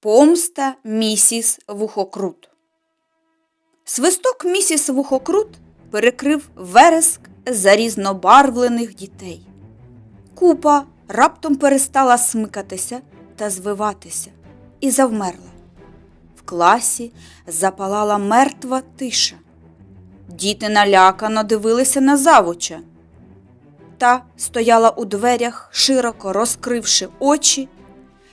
Помста місіс Вухокрут. Свисток місіс Вухокрут перекрив вереск зарізнобарвлених дітей. Купа раптом перестала смикатися та звиватися і завмерла. В класі запалала мертва тиша. Діти налякано дивилися на завуча. Та стояла у дверях, широко розкривши очі.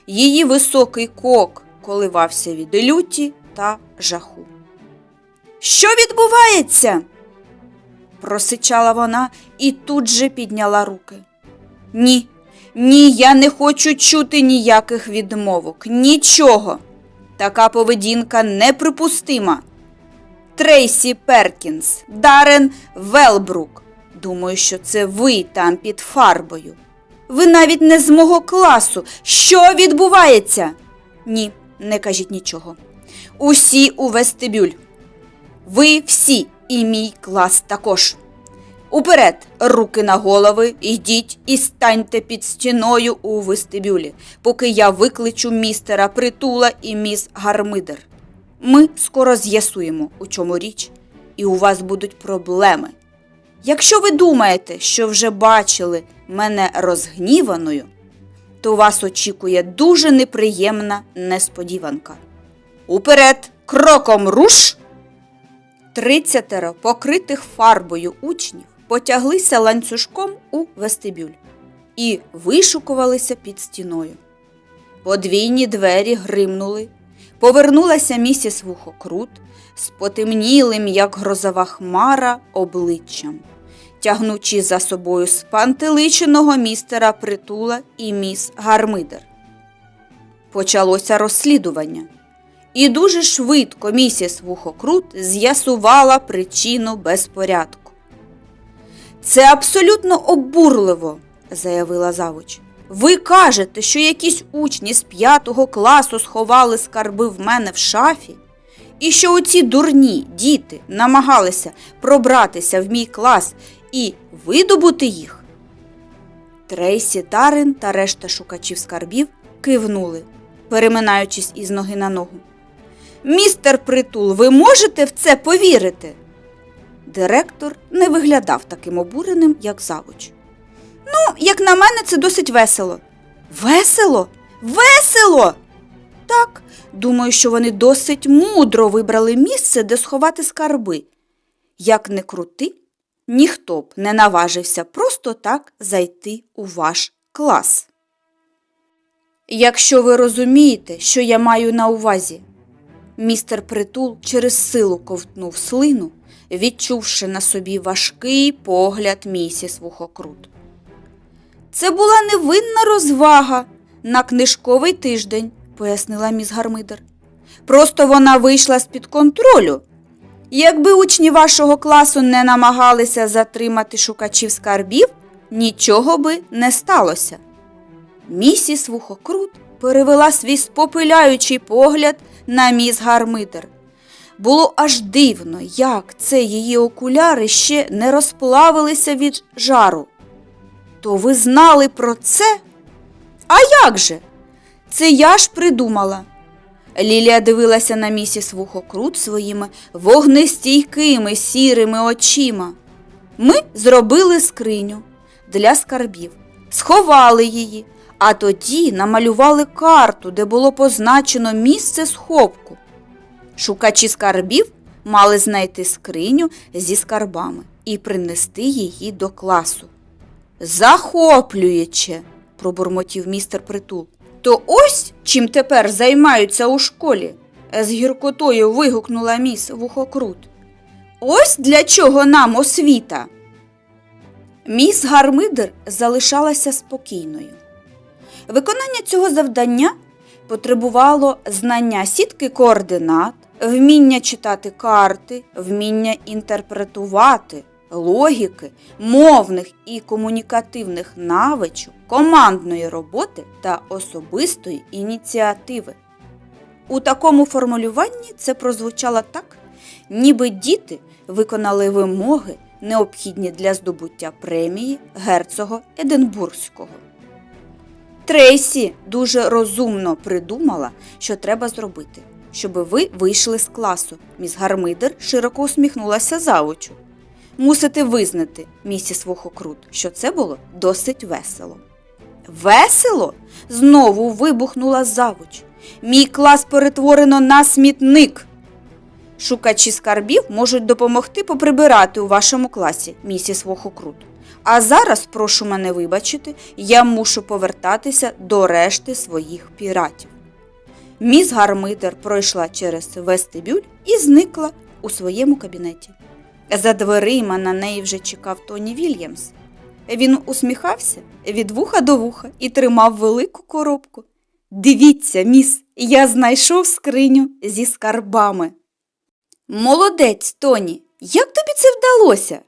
Її високий кок коливався від люті та жаху. Що відбувається? просичала вона і тут же підняла руки. Ні, ні, я не хочу чути ніяких відмовок, нічого. Така поведінка неприпустима. Трейсі Перкінс, Дарен Велбрук. Думаю, що це ви там під фарбою. Ви навіть не з мого класу. Що відбувається? Ні, не кажіть нічого. Усі у вестибюль. Ви всі і мій клас також. Уперед, руки на голови, йдіть і станьте під стіною у вестибюлі, поки я викличу містера Притула і міс Гармидер. Ми скоро з'ясуємо, у чому річ, і у вас будуть проблеми. Якщо ви думаєте, що вже бачили мене розгніваною, то вас очікує дуже неприємна несподіванка. Уперед, кроком руш! Тридцятеро покритих фарбою учнів потяглися ланцюжком у вестибюль і вишукувалися під стіною. Подвійні двері гримнули, повернулася місіс Вухокрут з потемнілим, як грозова хмара, обличчям, тягнучи за собою спантеличеного містера Притула і міс Гармидер. Почалося розслідування. І дуже швидко місіс Вухокрут з'ясувала причину безпорядку. Це абсолютно обурливо, заявила завуч. Ви кажете, що якісь учні з п'ятого класу сховали скарби в мене в шафі, і що оці дурні діти намагалися пробратися в мій клас і видобути їх. Трейсі Тарин та решта шукачів скарбів кивнули, переминаючись із ноги на ногу. Містер Притул, ви можете в це повірити? Директор не виглядав таким обуреним, як завуч. Ну, як на мене, це досить весело. Весело? Весело! Так, думаю, що вони досить мудро вибрали місце, де сховати скарби. Як не крути, ніхто б не наважився просто так зайти у ваш клас. Якщо ви розумієте, що я маю на увазі, містер Притул через силу ковтнув слину, відчувши на собі важкий погляд місіс Вухокрут. Це була невинна розвага на книжковий тиждень, пояснила міс Гармидер. Просто вона вийшла з-під контролю. Якби учні вашого класу не намагалися затримати шукачів скарбів, нічого би не сталося. Місіс Вухокрут перевела свій спопиляючий погляд на міс Гармидер. Було аж дивно, як це її окуляри ще не розплавилися від жару. То ви знали про це? А як же? Це я ж придумала. Лілія дивилася на місіс Вухокрут своїми вогнестійкими сірими очима. Ми зробили скриню для скарбів, сховали її, а тоді намалювали карту, де було позначено місце сховку. Шукачі скарбів мали знайти скриню зі скарбами і принести її до класу. Захоплююче, пробурмотів містер Притул. То ось чим тепер займаються у школі, з гіркотою вигукнула міс Вухокрут. Ось для чого нам освіта. Міс Гармидер залишалася спокійною. Виконання цього завдання потребувало знання сітки координат, вміння читати карти, вміння інтерпретувати, логіки, мовних і комунікативних навичок, командної роботи та особистої ініціативи. У такому формулюванні це прозвучало так, ніби діти виконали вимоги, необхідні для здобуття премії герцога Единбурзького. Трейсі дуже розумно придумала, що треба зробити, щоб ви вийшли з класу. Міс Гармидер широко усміхнулася завучу. Мусите визнати, місіс Вухокрут, що це було досить весело. Весело? Знову вибухнула завуч. Мій клас перетворено на смітник. Шукачі скарбів можуть допомогти поприбирати у вашому класі, місіс Вохокрут. А зараз, прошу мене вибачити, я мушу повертатися до решти своїх піратів. Міс Гармидер пройшла через вестибюль і зникла у своєму кабінеті. За дверима на неї вже чекав Тоні Вільямс. Він усміхався від вуха до вуха і тримав велику коробку. Дивіться, міс, я знайшов скриню зі скарбами. Молодець, Тоні, як тобі це вдалося?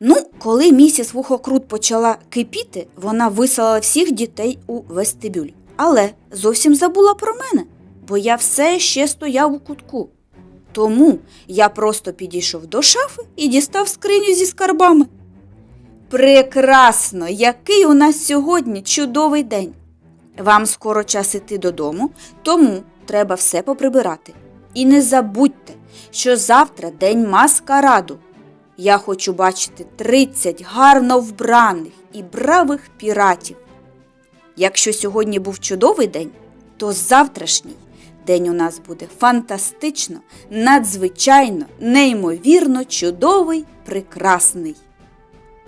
Ну, коли місіс Вухокрут почала кипіти, вона висилала всіх дітей у вестибюль. Але зовсім забула про мене, бо я все ще стояв у кутку. Тому я просто підійшов до шафи і дістав скриню зі скарбами. Прекрасно, який у нас сьогодні чудовий день. Вам скоро час іти додому, тому треба все поприбирати. І не забудьте, що завтра день маскараду. Я хочу бачити 30 гарно вбраних і бравих піратів. Якщо сьогодні був чудовий день, то завтрашній день у нас буде фантастично, надзвичайно, неймовірно чудовий, прекрасний.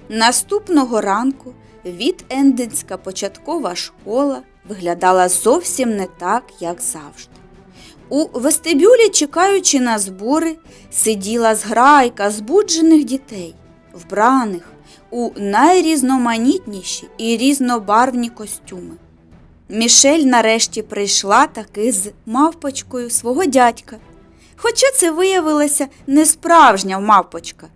Наступного ранку Віт-Енденська початкова школа виглядала зовсім не так, як завжди. У вестибюлі, чекаючи на збори, сиділа зграйка збуджених дітей, вбраних у найрізноманітніші і різнобарвні костюми. Мішель нарешті прийшла таки з мавпочкою свого дядька. Хоча це виявилася не справжня мавпочка,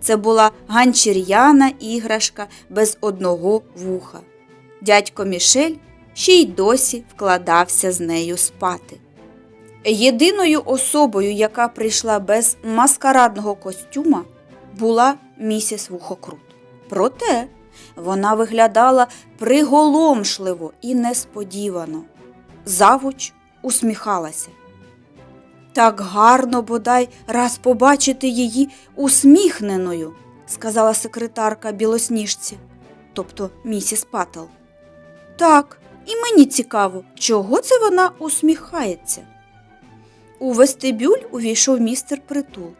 це була ганчір'яна іграшка без одного вуха. Дядько Мішель ще й досі вкладався з нею спати. Єдиною особою, яка прийшла без маскарадного костюма, була місіс Вухокрут. Проте вона виглядала приголомшливо і несподівано. Завуч усміхалася. Так гарно бодай раз побачити її усміхненою, сказала секретарка білосніжці, тобто місіс Паттл. Так, і мені цікаво, чого це вона усміхається. У вестибюль увійшов містер Притул,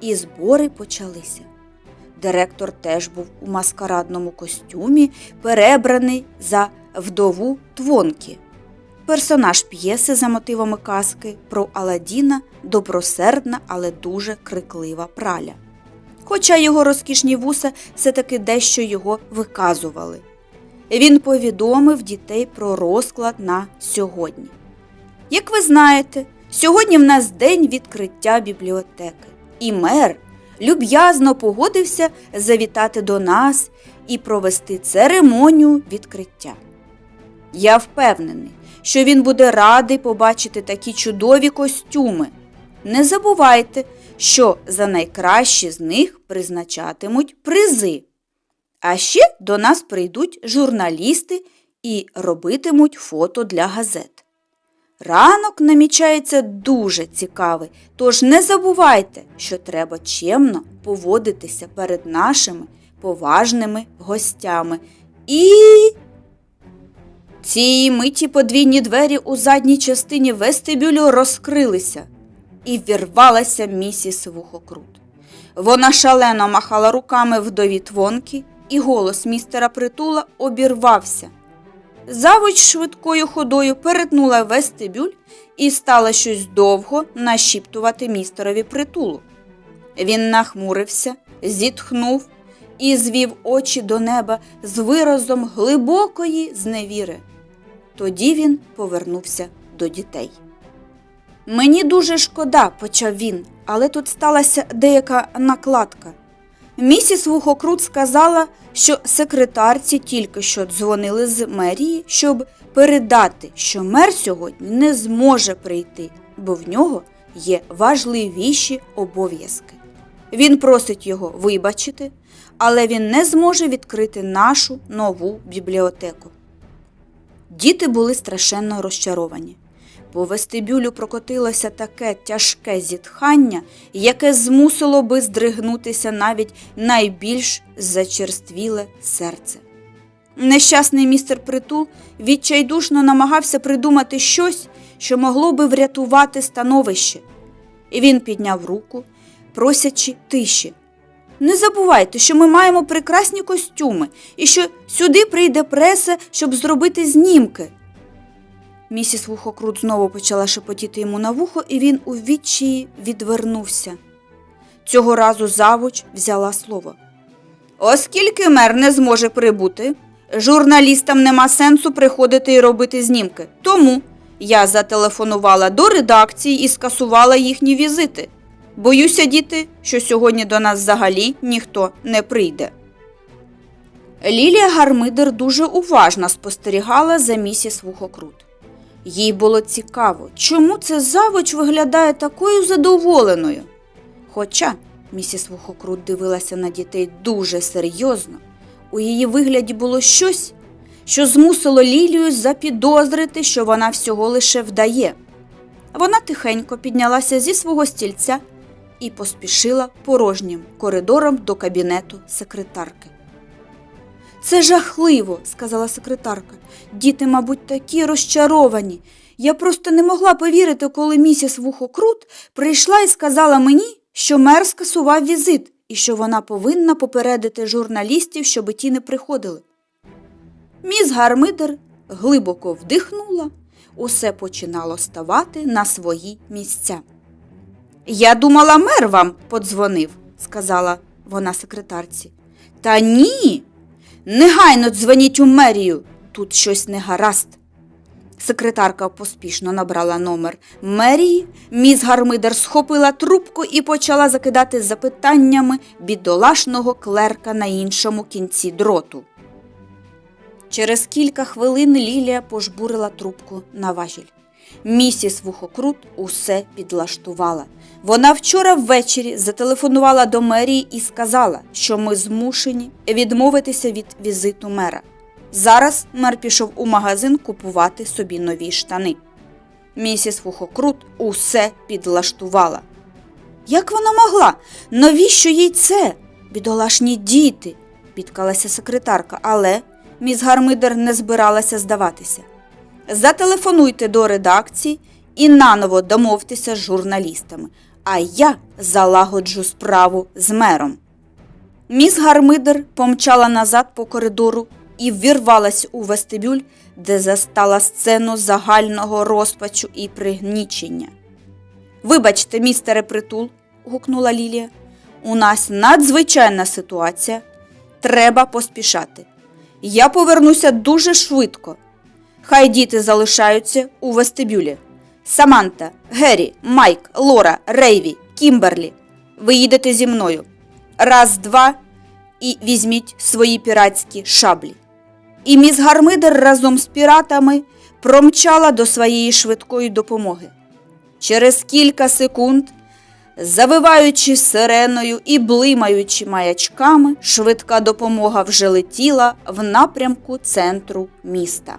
і збори почалися. Директор теж був у маскарадному костюмі, перебраний за вдову Твонкі. Персонаж п'єси за мотивами казки про Аладдіна добросердна, але дуже криклива праля. Хоча його розкішні вуса все-таки дещо його виказували. Він повідомив дітей про розклад на сьогодні. Як ви знаєте, сьогодні в нас день відкриття бібліотеки, і мер люб'язно погодився завітати до нас і провести церемонію відкриття. Я впевнений, що він буде радий побачити такі чудові костюми. Не забувайте, що за найкращі з них призначатимуть призи. А ще до нас прийдуть журналісти і робитимуть фото для газет. Ранок намічається дуже цікавий, тож не забувайте, що треба чемно поводитися перед нашими поважними гостями. І цієї миті подвійні двері у задній частині вестибюлю розкрилися, і вірвалася місіс Вухокрут. Вона шалено махала руками вдові твонки, і голос містера притула обірвався. Завуч швидкою ходою перетнула вестибюль і стала щось довго нашіптувати містерові притулу. Він нахмурився, зітхнув і звів очі до неба з виразом глибокої зневіри. Тоді він повернувся до дітей. Мені дуже шкода, почав він, але тут сталася деяка накладка. Місіс Вухокрут сказала, що секретарці тільки що дзвонили з мерії, щоб передати, що мер сьогодні не зможе прийти, бо в нього є важливіші обов'язки. Він просить його вибачити, але він не зможе відкрити нашу нову бібліотеку. Діти були страшенно розчаровані. По вестибюлю прокотилося таке тяжке зітхання, яке змусило би здригнутися навіть найбільш зачерствіле серце. Нещасний містер Притул відчайдушно намагався придумати щось, що могло би врятувати становище. І він підняв руку, просячи тиші. Не забувайте, що ми маємо прекрасні костюми і що сюди прийде преса, щоб зробити знімки. Місіс Вухокрут знову почала шепотіти йому на вухо, і він у відчаї відвернувся. Цього разу завуч взяла слово. Оскільки мер не зможе прибути, журналістам нема сенсу приходити і робити знімки. Тому я зателефонувала до редакції і скасувала їхні візити. Боюся, діти, що сьогодні до нас взагалі ніхто не прийде. Лілія Гармидер дуже уважно спостерігала за місіс Вухокрут. Їй було цікаво, чому це завуч виглядає такою задоволеною. Хоча місіс Вухокрут дивилася на дітей дуже серйозно, у її вигляді було щось, що змусило Лілію запідозрити, що вона всього лише вдає. Вона тихенько піднялася зі свого стільця і поспішила порожнім коридором до кабінету секретарки. Це жахливо, сказала секретарка. Діти, мабуть, такі розчаровані. Я просто не могла повірити, коли місіс Вухокрут прийшла і сказала мені, що мер скасував візит і що вона повинна попередити журналістів, щоб ті не приходили. Міс Гармидер глибоко вдихнула, усе починало ставати на свої місця. Я думала, мер вам подзвонив, сказала вона секретарці. Та ні. Негайно дзвоніть у мерію. Тут щось не гаразд. Секретарка поспішно набрала номер мерії. Міс Гармидер схопила трубку і почала закидати запитаннями бідолашного клерка на іншому кінці дроту. Через кілька хвилин Лілія пожбурила трубку на важіль. Місіс Вухокрут усе підлаштувала. Вона вчора ввечері зателефонувала до мерії і сказала, що ми змушені відмовитися від візиту мера. Зараз мер пішов у магазин купувати собі нові штани. Місіс Вухокрут усе підлаштувала. Як вона могла? Навіщо їй це? Бідолашні діти, підкалася секретарка, але міс Гармидер не збиралася здаватися. Зателефонуйте до редакції і наново домовтеся з журналістами, а я залагоджу справу з мером. Міс Гармидер помчала назад по коридору і ввірвалась у вестибюль, де застала сцену загального розпачу і пригнічення. Вибачте, містере притул, гукнула Лілія. У нас надзвичайна ситуація. Треба поспішати. Я повернуся дуже швидко. Хай діти залишаються у вестибюлі. Саманта, Геррі, Майк, Лора, Рейві, Кімберлі. Ви їдете зі мною. Раз, два і візьміть свої піратські шаблі. І міс Гармидер разом з піратами промчала до своєї швидкої допомоги. Через кілька секунд, завиваючи сиреною і блимаючи маячками, швидка допомога вже летіла в напрямку центру міста.